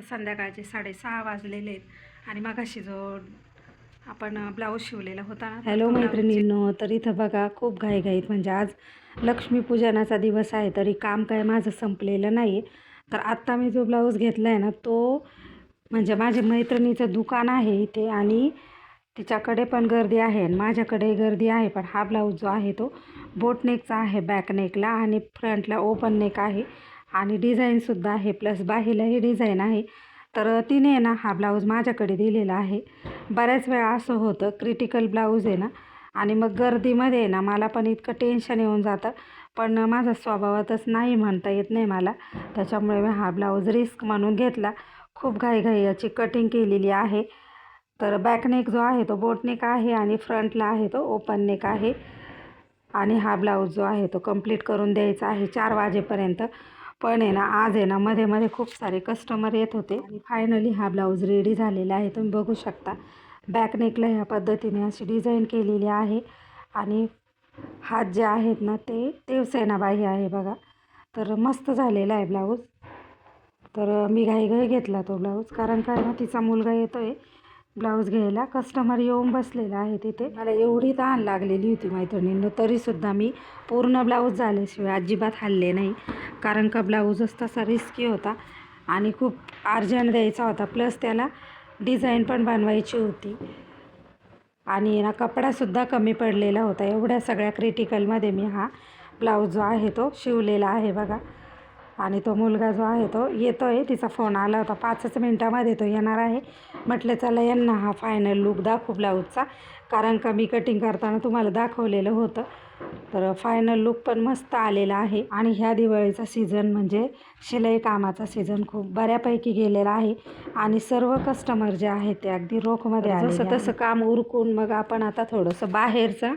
आता संध्याकाळचे साडेसहा वाजलेले आहेत. आणि मगाशी जो आपण ब्लाऊज शिवलेला होता ना हॅलो मैत्रिणींनो तर इथं बघा खूप घाईघाईत. म्हणजे आज लक्ष्मीपूजनाचा दिवस आहे तरी काम काय माझं संपलेलं नाही तर आत्ता मी जो ब्लाऊज घेतला आहे ना तो म्हणजे माझ्या मैत्रिणीचं दुकान आहे इथे आणि तिच्याकडे पण गर्दी आहे आणि माझ्याकडे गर्दी आहे पण हा ब्लाऊज जो आहे तो बोटनेकचा आहे बॅक नेकला आणि फ्रंटला ओपन नेक आहे. आणि डिझाईनसुद्धा आहे. प्लस बाहीलाही डिझाईन आहे. तर तिने ना हा ब्लाऊज माझ्याकडे दिलेला आहे. बऱ्याच वेळा असं होतं क्रिटिकल ब्लाऊज आहे ना. आणि मग गर्दीमध्ये आहे ना मला पण इतकं टेन्शन येऊन जातं. पण माझा स्वभावातच नाही म्हणता येत नाही मला. त्याच्यामुळे मी हा ब्लाऊज रिस्क म्हणून घेतला. खूप घाईघाई याची कटिंग केलेली आहे. तर बॅकनेक जो आहे तो बोटनेक आहे आणि फ्रंटला आहे तो ओपन नेक आहे. आणि हा ब्लाऊज जो आहे तो कंप्लीट करून द्यायचा आहे चार वाजेपर्यंत. पण आहे ना आज आहे ना मध्ये मध्ये खूप सारे कस्टमर येत होते. आणि फायनली हा ब्लाऊज रेडी झालेला आहे. तुम्ही बघू शकता. बॅक नेकला ह्या पद्धतीने अशी डिझाईन केलेली आहे. आणि हात जे आहेत ना ते देवसेनाबाई आहे बघा. तर मस्त झालेला आहे ब्लाऊज तर मी घाईघाई घेतला तो ब्लाऊज कारण काय ना तिचा मुलगा येतो आहे ब्लाऊज घ्यायला. कस्टमर येऊन बसलेला आहे तिथे. मला एवढी तहान लागलेली होती मैत्रिणींना तरीसुद्धा मी पूर्ण ब्लाऊज झाल्याशिवाय अजिबात हल्ले नाही. कारण का ब्लाऊजच तसा रिस्की होता आणि खूप अर्जंट द्यायचा होता. प्लस त्याला डिझाईन पण बनवायची होती. आणि ना कपडासुद्धा कमी पडलेला होता. एवढ्या सगळ्या क्रिटिकलमध्ये मी हा ब्लाऊज जो आहे तो शिवलेला आहे बघा. आणि तो मुलगा जो आहे तो येतो आहे तिचा फोन आला होता. पाचच मिनटामध्ये तो येणार आहे. म्हटलं चला यांना हा फायनल लूक दाखवू ब्लाऊजचा कारण का मी कटिंग करताना तुम्हाला दाखवलेलं होतं. तर फायनल लूक पण मस्त आलेला आहे. आणि ह्या दिवाळीचा सीझन म्हणजे शिलाई कामाचा सीझन खूप बऱ्यापैकी गेलेला आहे. आणि सर्व कस्टमर जे आहेत ते अगदी रोखमध्ये जसं तसं काम उरकून मग आपण आता थोडंसं बाहेरचा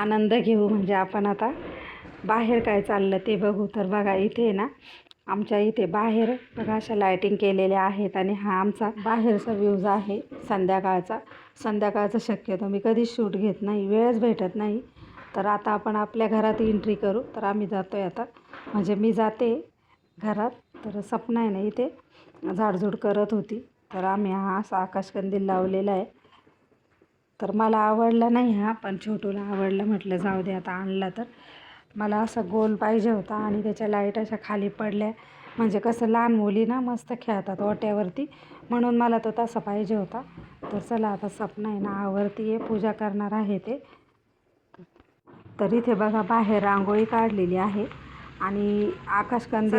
आनंद घेऊ. म्हणजे आपण आता बाहेर काय चाललं ते बघू. तर बघा इथे ना आमच्या इथे बाहेर बघा अशा लायटिंग केलेल्या आहेत आणि हा आमचा बाहेरचा व्ह्यूज आहे संध्याकाळचा. संध्याकाळचा शक्यतो मी कधीच शूट घेत नाही वेळच भेटत नाही. तर आता आपण आपल्या घरात एंट्री करू. तर आम्ही जातो आहे आता. म्हणजे मी जाते घरात तर सपना आहे ना इथे झाडझूड करत होती. तर आम्ही हा असा आकाशकंदील लावलेला आहे. तर मला आवडला नाही हा पण छोटूला आवडला म्हटलं जाऊ दे आता आणला तर. मला असं गोल पाहिजे होता आणि त्याच्या लाइट अशा खाली पडल्या. म्हणजे कसं लहान मुली ना मस्त खेळतात ओट्यावरती. म्हणून मला तो तसा पाहिजे होता. तर चला आता सपना आहे ना आवरती आहे पूजा करणार आहे ते. तर इथे बघा बाहेर रांगोळी काढलेली आहे. आणि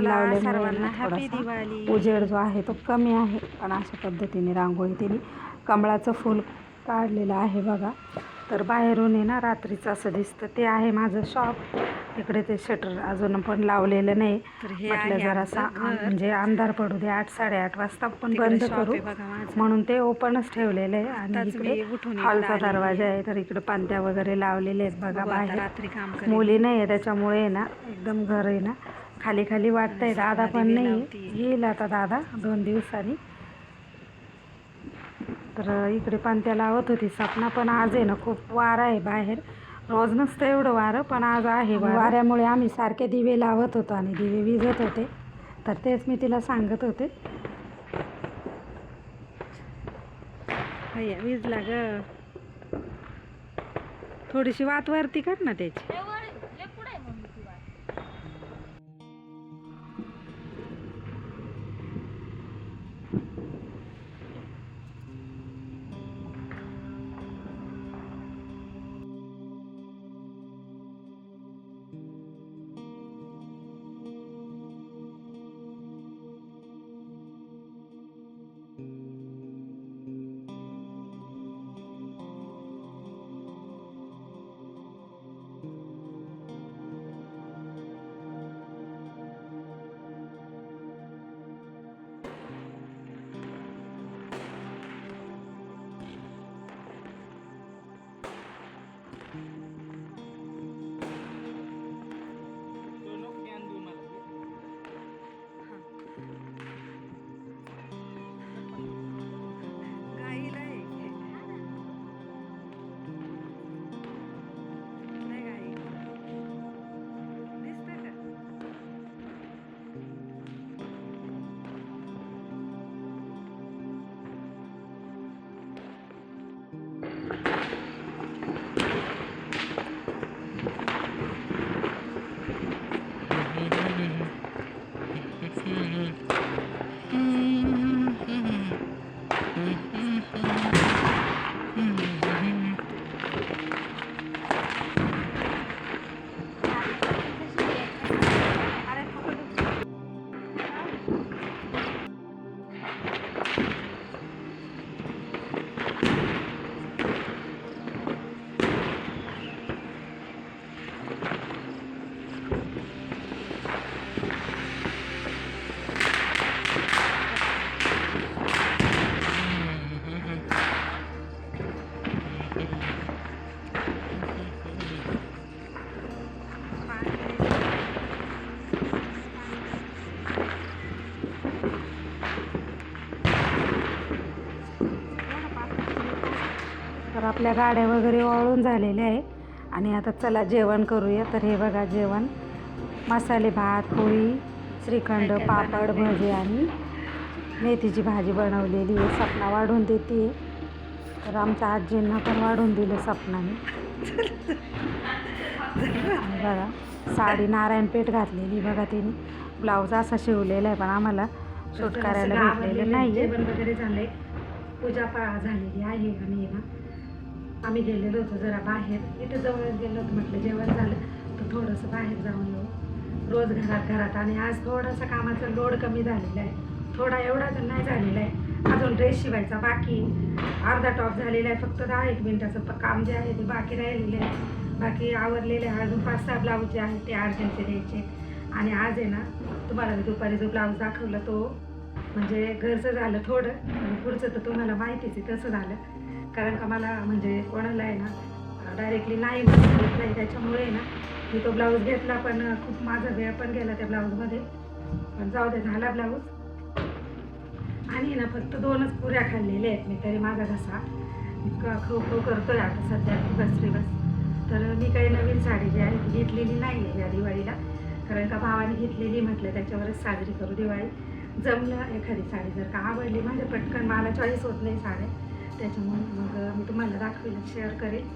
लावल्यामुळे थोडासा. दिवाळी. उजेड जो आहे तो कमी आहे. पण अशा पद्धतीने रांगोळी तिने कमळाचं फूल काढलेलं आहे बघा. तर बाहेरून आहे ना रात्रीचं असं दिसतं. ते आहे माझं शॉप तिकडे ते शटर अजून पण लावलेलं नाही. तर हे म्हटलं जरासा. म्हणजे अंधार पडू दे आठ साडेआठ वाजता तिकडे बंद करू. म्हणून ते ओपनच ठेवलेलं आहे. आणि इकडे हॉलचा दरवाजा आहे. तर इकडे पांत्या वगैरे लावलेले आहेत. बघा बाहेर. मुली नाही आहे त्याच्यामुळे आहे ना एकदम घर आहे ना. खाली खाली वाटतंय. दादा पण नाही. येईल आता दादा दोन दिवसांनी. तर इकडे पांत्या लावत होती सपना पण आज आहे ना खूप वारा आहे बाहेर. रोज नसतं एवढं वारं पण आज आहे. वाऱ्यामुळे आम्ही सारखे दिवे लावत होतो आणि दिवे विझत होते. तर तेच मी तिला सांगत होते. विजला ग. थोडीशी वात वरती कर ना त्याची. Mm-hmm. तर आपल्या गाड्या वगैरे वळून झालेल्या आहे. आणि आता चला जेवण करूया. तर हे बघा जेवण. मसाले भात पोळी श्रीखंड पापड? भजे आणि मेथीची भाजी बनवलेली आहे. सपना वाढून देते. तर आमच्या आजींना पण वाढून दिलं सपनाने. बघा साडी नारायणपेठ घातलेली बघा तिने. ब्लाऊज असा शिवलेला आहे पण आम्हाला शूट करायला भेटलेलं नाही पूजा झालेली आहे आणि ना आम्ही गेलेलो होतो जरा बाहेर. इथं जवळच गेलो होतो म्हटलं जेवण झालं. तर थोडंसं बाहेर जाऊन येऊ. रोज घरात घरात आणि आज थोडासा कामाचा लोड कमी झालेला आहे. थोडा एवढा तर नाही झालेला आहे. अजून ड्रेस शिवायचा बाकी अर्धा टॉप झालेला आहे. फक्त दहा एक मिनिटाचं काम जे आहे ते बाकी राहिलेलं आहे. बाकी आवरलेले आहे. अजून पाच सहा ब्लाऊज जे आहेत ते अर्जंटचे द्यायचे आणि आज आहे ना तुम्हाला मी दुपारी जो ब्लाऊज दाखवला तो म्हणजे घरचं झालं थोडं आणि पुढचं तर तुम्हाला माहितीच आहे तसं झालं. कारण का मला म्हणजे कोणाला आहे ना डायरेक्टली नाही नाही. त्याच्यामुळे ना मी तो ब्लाऊज घेतला पण खूप माझा वेळ पण गेला त्या ब्लाऊजमध्ये पण जाऊ दे झाला ब्लाऊज आणि ना फक्त दोनच पुऱ्या खाल्लेल्या आहेत मी तरी माझा घसा. इतका खो खो करतोय आता सध्या बस रे बस तर मी काही नवीन साडी जी आहे ती घेतलेली नाही आहे या दिवाळीला. कारण का भावाने घेतलेली म्हटलं त्याच्यावरच साजरी करू दिवाळी. जमलं एखादी साडी जर का आवडली माझ्या पटकन मला चॉईस होत नाही साड्या. त्याच्यामुळे मग मी तुम्हाला दाखवेल शेअर करेल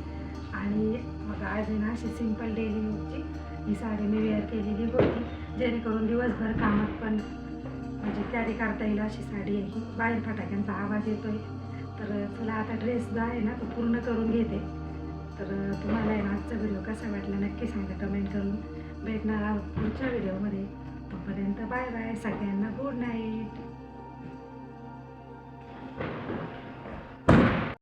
आणि मग आज आहे ना अशी सिंपल डेली यूजची ही साडी मी वेअर केलेली होती. जेणेकरून दिवसभर कामात पण म्हणजे कॅरी करता येईल अशी साडी आहे ही. बाहेर फटाक्यांचा आवाज येतो आहे तर चला आता ड्रेस जो आहे ना तो पूर्ण करून घेते. तर तुम्हाला आहे ना आजचा व्हिडिओ कसा वाटला नक्की सांगा कमेंट करून. भेटणार आहोत पुढच्या व्हिडिओमध्ये तोपर्यंत बाय बाय सगळ्यांना गुड नाईट